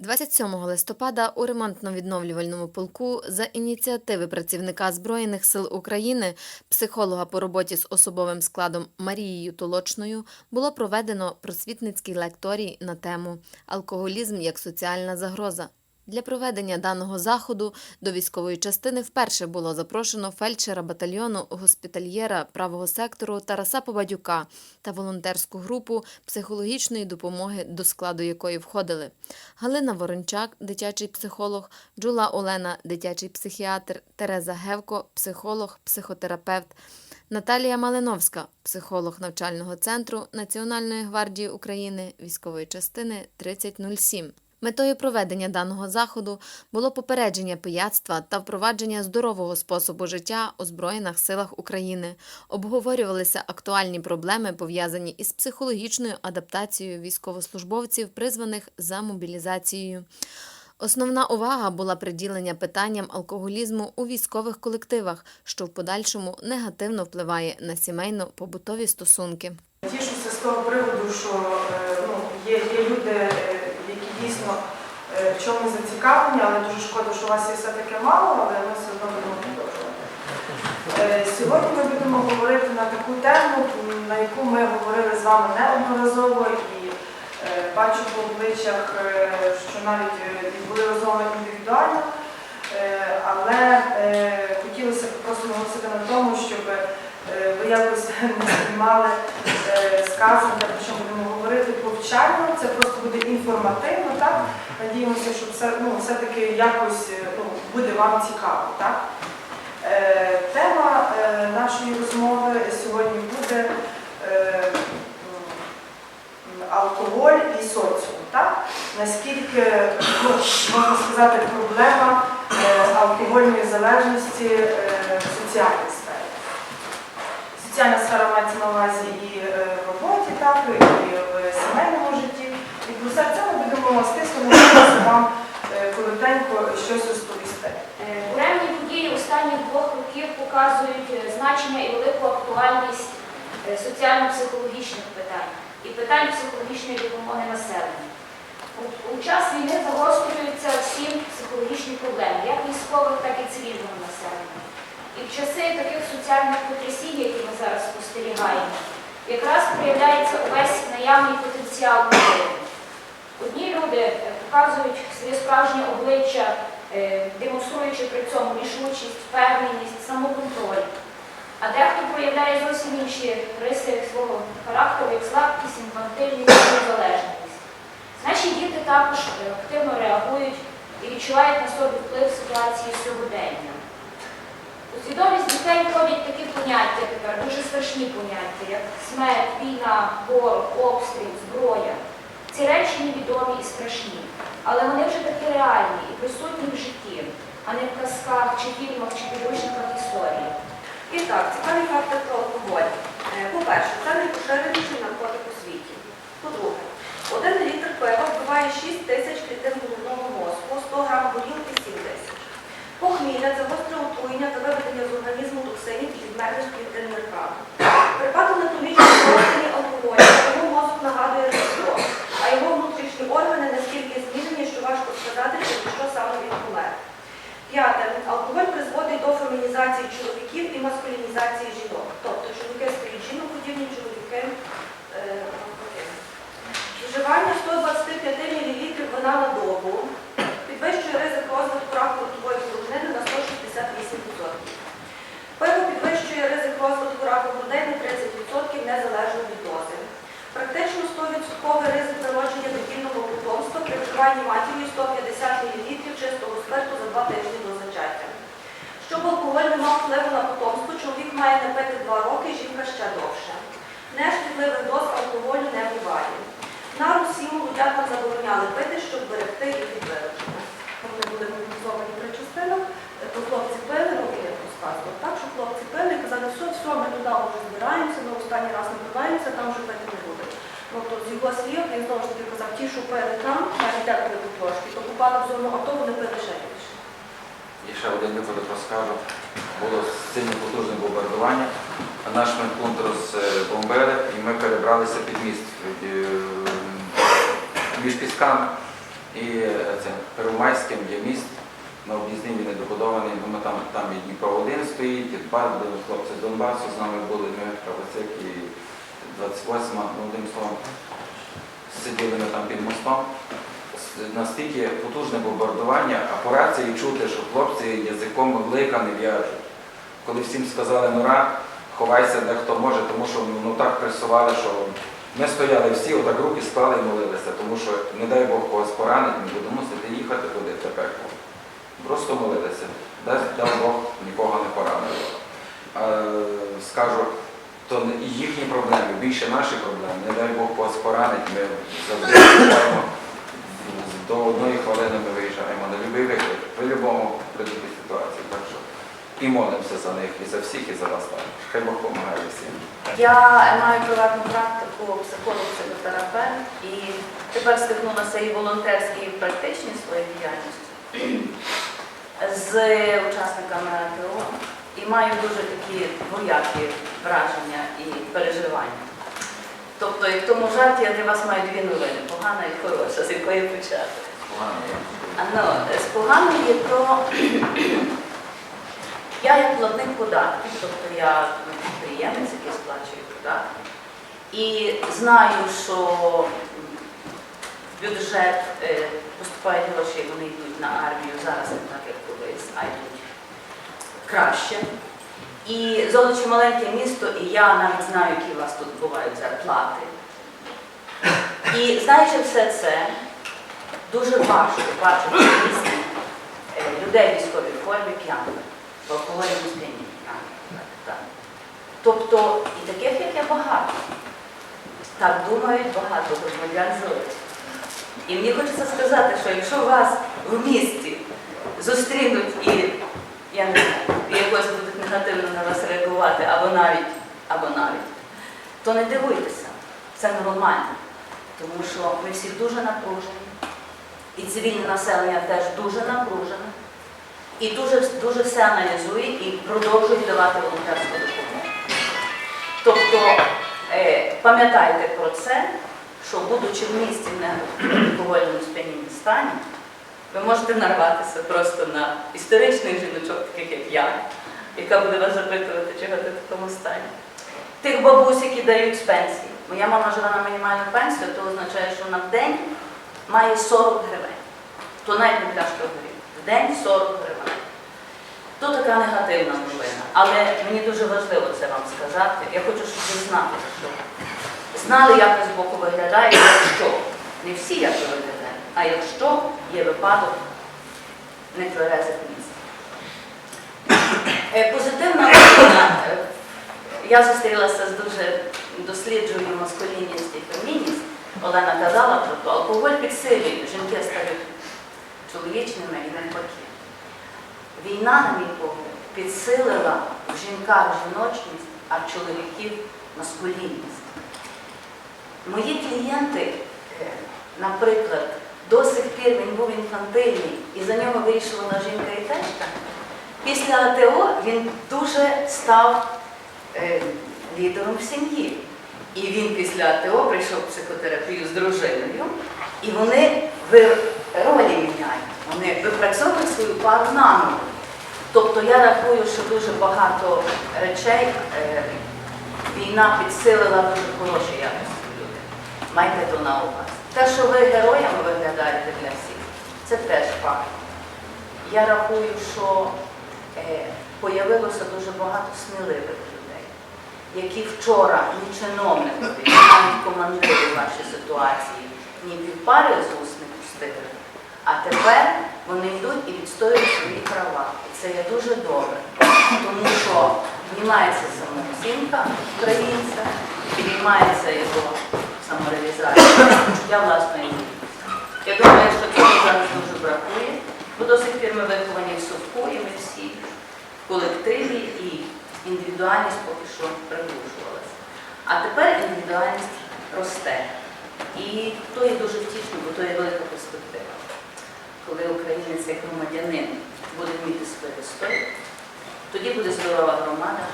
27 листопада у ремонтно-відновлювальному полку за ініціативи працівника Збройних сил України, психолога по роботі з особовим складом Марією Толочною, було проведено просвітницький лекторій на тему Алкоголізм як соціальна загроза. Для проведення даного заходу до військової частини вперше було запрошено фельдшера батальйону госпітальєра правого сектору Тараса Побадюка та волонтерську групу психологічної допомоги, до складу якої входили Галина Ворончак, дитячий психолог, Джула Олена, дитячий психіатр, Тереза Гевко, психолог, психотерапевт, Наталія Малиновська, психолог навчального центру Національної гвардії України військової частини 3007. Метою проведення даного заходу було попередження пияцтва та впровадження здорового способу життя у Збройних силах України. Обговорювалися актуальні проблеми, пов'язані із психологічною адаптацією військовослужбовців, призваних за мобілізацією. Основна увага була приділення питанням алкоголізму у військових колективах, що в подальшому негативно впливає на сімейно-побутові стосунки. Тішуся з того приводу, що е, ну, є, є люди, е, дійсно е, в чому зацікавлені, але дуже шкода, що у вас є все-таки мало, але ми все одно будемо продовжувати. Е, Сьогодні ми будемо говорити на таку тему, на яку ми говорили з вами неодноразово і е, бачу по обличчях, що навіть були розмови індивідуально. Але хотілося б просто наголосити на тому, щоб ви якось не сприймали сказане, про що будемо говорити повчально, це просто буде інформативно, так? Надіємося, що все, ну, все-таки якось е, ну, буде вам цікаво. Так? Е, Тема е, нашої розмови сьогодні буде е, алкоголь і соціум. Так? Наскільки ну, можна сказати проблема е, алкогольної залежності е, в соціальній сфері. Соціальна сфера мається на увазі і е, в роботі, так, і в сімейному житті. І про все це ми будемо стисло намагатися вам е, коротенько щось розповісти. Е, Буремні події останніх двох років показують е, значення і велику актуальність е, соціально-психологічних питань і питань психологічної допомоги населенню. У- час війни загострюються всі психологічні проблеми, як військових, так і цивільного населення. І в часи таких соціальних потрясінь, які ми зараз спостерігаємо, якраз проявляється увесь наявний потенціал людини. Одні люди е, показують своє справжнє обличчя, демонструючи при цьому рішучість, впевненість, самоконтроль. А дехто проявляє зовсім інші риси свого характеру, як слабкість, інфантильність, незалежність. Наші діти також е, активно реагують і відчувають на собі вплив ситуації сьогодення. У свідомість дітей входять такі поняття тепер, дуже страшні поняття, як смерть, війна, ворог, обстріл, зброя. Ці речі невідомі і страшні, але вони вже такі реальні і присутні в житті, а не в казках чи фільмах чи підручниках історії. І так, цікаві факти про алкоголь. Е, По-перше, це найпоширеніший наркотик у світі. По-друге, один літр пива вбиває 6 тисяч клітин головного мозку, 100 грам горілки 7 тисяч. Похмілля це гостре отруєння та виведення з організму токсинів і відмерних клітин нирка. Припад анатомічної розтині алкоголю, його мозок нагадує різдво, а його внутрішні органи настільки змінені, що важко сказати, через що саме він помер. П'яте. Алкоголь призводить до чоловіків і маскулінізації жінок. Тобто чоловіки стають жіноподібні, чоловіки е, навпаки. Вживання 125 мл вина на добу підвищує ризик розвитку раку ротової порожнини на 168%. Пиво підвищує ризик розвитку раку грудей на 30% незалежно від дози. Практично 100% ризик народження дитільного потомства при вживанні матір'ю 150 мл чистого спирту за 2 тижні до зачаття. Щоб алкоголь не мав впливу на потомство, чоловік має не пити 2 роки, жінка ще довше. Нешкідливих доз алкоголю не буває. На Русі молодятам забороняли пити, щоб берегти їх від виродження. Вони були мобілізовані при частинах, то хлопці пили, і я розказував, так, що хлопці пили і казали, все, все, ми туди вже збираємося, ми останній раз напиваємося, там вже пити не буде. Ну, то з його слів, він знову ж таки казав, ті, що пили там, навіть де пили трошки, то попали в зону АТО, вони пили ще більше. І ще один випадок розкажу. Було сильне потужне бомбардування. Наш медпункт розбомбили і ми перебралися під міст е, між пісками. І е, це Первомайським є міст, на об'їзній він недобудований, ну, там, там і Дніпро 1 стоїть, і Дбар, де хлопці з Донбасу з нами були, ми Кравацик і 28, ну одним словом, сиділи ми там під мостом. Настільки потужне бомбардування, а по рації чути, що хлопці язиком облика не в'яжуть. Коли всім сказали нора, ховайся де хто може, тому що ну так пресували, що ми стояли всі, отак руки склали і молилися, тому що, не дай Бог когось поранить, ми будемо мусити їхати туди в пекло. Просто молилися. Дай Бог нікого не поранило. Е, скажу, то і їхні проблеми, більше наші проблеми. Не дай Бог когось поранить, ми завжди виїжджаємо. До одної хвилини ми виїжджаємо на будь-який виклик, при будь-якому ситуації. Так що і молимося за них, і за всіх, і за вас також. Хай Бог допомагає всім. Я маю приватну практику психолог, психотерапевт і тепер стикнулася і волонтерській, і практичній своїй діяльності з учасниками АТО і маю дуже такі двоякі враження і переживання. Тобто, і в тому жарті я для вас маю дві новини, погана і хороша, з якої почати. Погано є. Ну, з поганою є то, я як платник податків, тобто я підприємець, який сплачує податки, і знаю, що в бюджет е, поступають гроші, вони йдуть на армію зараз не так, як колись, а йдуть краще. І Золочі маленьке місто, і я навіть знаю, які у вас тут бувають зарплати. І знаючи все це, дуже важко бачити місті е, людей військовій формі п'яних, в так. Тобто і таких, як я багато. Так думають багато громадян Золочі. І мені хочеться сказати, що якщо вас в місті зустрінуть і я не знаю, якось будуть негативно на вас реагувати, або навіть, або навіть, то не дивуйтеся, це нормально. Тому що ми всі дуже напружені, і цивільне населення теж дуже напружене, і дуже, дуже все аналізує і продовжує давати волонтерську допомогу. Тобто е, пам'ятайте про це, що будучи в місті в алкогольному сп'янінні стані, ви можете нарватися просто на історичних жіночок, таких як я, яка буде вас запитувати, чого ти в такому стані. Тих бабусь, які дають з пенсії. Моя мама живе на мінімальну пенсію, то означає, що в день має 40 гривень. То навіть не пляшка горілки. День 40 гривень. То така негативна новина. Але мені дуже важливо це вам сказати. Я хочу, щоб ви знали, що знали, як ви збоку виглядає, якщо. Не всі як ви виглядаєте, а якщо є випадок нетверезих місць. Е, Позитивна новина. Я зустрілася з дуже досліджую маскулінність і фемінність. Олена казала про то, алкоголь підсилює, жінки стають чоловічними і. Війна, на мій погляд, підсилила в жінках жіночність, а в чоловіків маскулінність. Мої клієнти, е, наприклад, до сих пір він був інфантильний і за нього вирішувала жінка і течка. Після АТО він дуже став е, лідером в сім'ї. І він після АТО прийшов в психотерапію з дружиною, і вони ролі міняють. Вони випрацьовують свою пару наново. Тобто я рахую, що дуже багато речей е, війна підсилила дуже хороші якості в людей. Майте то на увазі. Те, що ви героями виглядаєте для всіх, це теж факт. Я рахую, що е, появилося дуже багато сміливих людей, які вчора ні чиновникові, ні навіть командири в вашій ситуації, ні півпари з не пустили. А тепер вони йдуть і відстоюють свої права. І це є дуже добре, тому що знімається самооцінка українця, підіймається його самореалізація, почуття власної гідності. Я думаю, що цього зараз дуже бракує, бо до сих пір ми виховані в совку, і ми всі в колективі, і індивідуальність поки що приглушувалася. А тепер індивідуальність росте. І то є дуже втішно, бо то є велика перспектива. Коли українець як громадянин буде вміти себе вести, тоді буде здорова громада.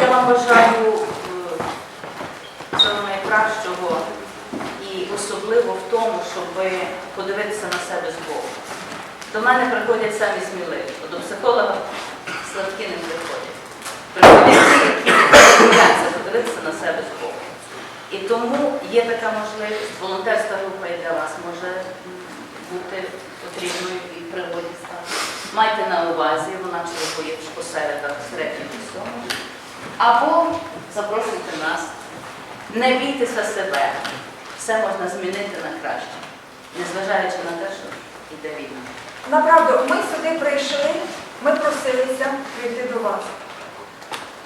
Я вам бажаю е, всього найкращого і особливо. в тому, щоб подивитися на себе збоку. До мене приходять самі сміливі, до психолога слабкі не приходять. Приходять ті, які бояться подивитися на себе збоку. І тому є така можливість, волонтерська група і для вас може бути потрібною і пригоді стати. Майте на увазі, вона чергує по середах середньому всьому. Або запрошуйте нас. Не бійтеся себе. Все можна змінити на краще, незважаючи на те, що йде війна. Направду, ми сюди прийшли, ми просилися прийти до вас.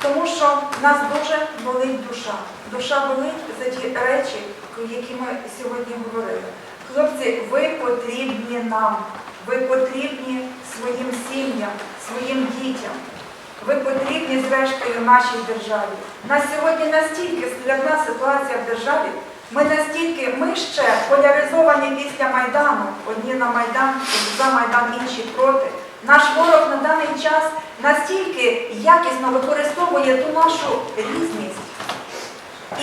Тому що нас дуже болить душа. Душа болить за ті речі, які ми сьогодні говорили. Хлопці, ви потрібні нам, ви потрібні своїм сім'ям, своїм дітям. Ви потрібні, зрештою, нашій державі. На сьогодні настільки складна ситуація в державі, ми настільки, ми ще поляризовані після Майдану, одні на Майдан, за Майдан, інші проти. Наш ворог на даний час настільки якісно використовує ту нашу різність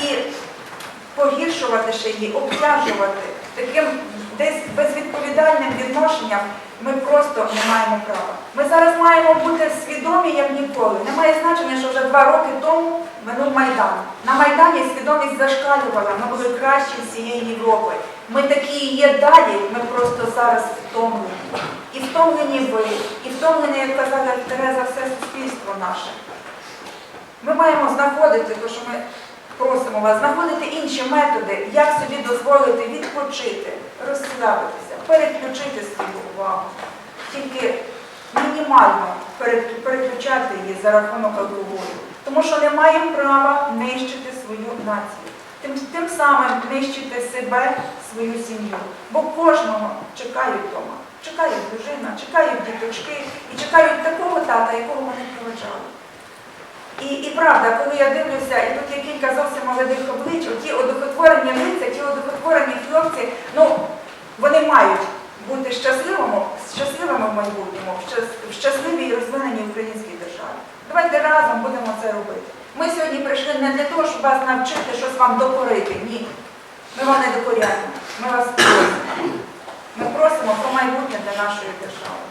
і погіршувати ще її, обтяжувати таким десь безвідповідальним відношенням ми просто не маємо права. Ми зараз маємо бути свідомі як ніколи. Немає значення, що вже два роки тому минув Майдан. На Майдані свідомість зашкалювала, ми були кращі всієї Європи. Ми такі є далі, ми просто зараз втомлені. І втомлені ви, і втомлені, як казала Тереза, все суспільство наше. Ми маємо знаходити, то що ми просимо вас, знаходити інші методи, як собі дозволити відпочити, розслабитися, переключити свою увагу. Тільки мінімально переключати її за рахунок алкоголю. Тому що не маємо права нищити свою націю. Тим, тим самим нищити себе, свою сім'ю. Бо кожного чекають вдома. Чекають дружина, чекають діточки і чекають такого тата, якого вони проведжали. І, і правда, коли я дивлюся, і тут є кілька зовсім молодих облич, ті одухотворені лиця, ті одухотворені хлопці, ну, вони мають бути щасливими, щасливими в майбутньому, в щасливій і розвиненій українській державі. Давайте разом будемо це робити. Ми сьогодні прийшли не для того, щоб вас навчити щось вам докорити. Ні. Ми вам не докоряємо. Ми вас просимо. Ми просимо про майбутнє для нашої держави.